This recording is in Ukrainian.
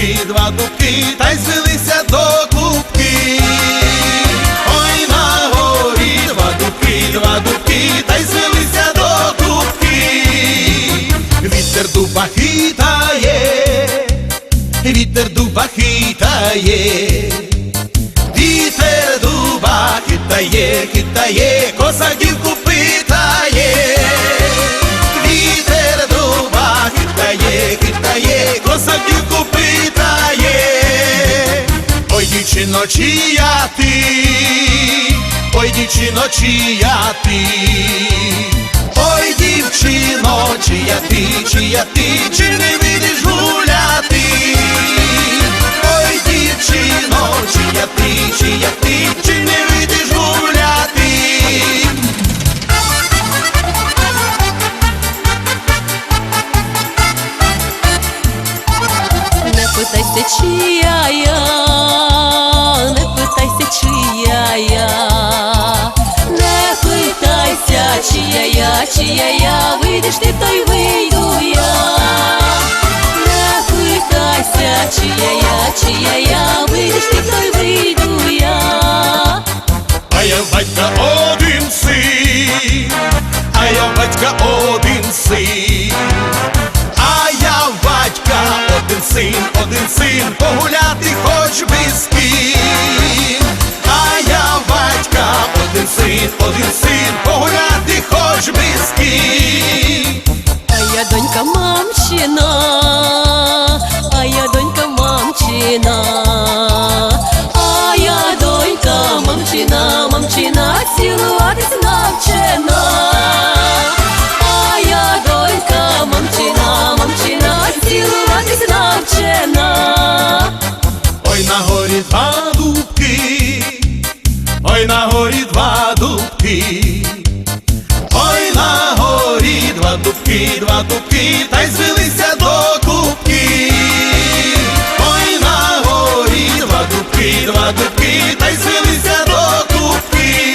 дубки, два дубки, та й звелися до кубки. Ой на горі два дубки, два дубки, та й звелися до кубки. Вітер дуба хитає, вітер дуба хитає. Вітер дуба хитає, хитає, косаківку питає. Чия ти, ой, дівчино, чия ти. Ой, дівчино, чия ти, чия ти, чи не чия я, чия я, вийдеш ти, то й вийду я. Не питайся, чия я, чия я, вийдеш ти, то й вийду я. А я донька мамчина, а я донька мамчина, а я донька мамчина, мамчина, цілуватись навчена. А я донька мамчина, мамчина, цілуватись навчена. Ой на горі два дубки, ой на горі два дубки, кубки, та й звелися до кубки, ой на горі два дубки, два дубки, та й звелися до кубки.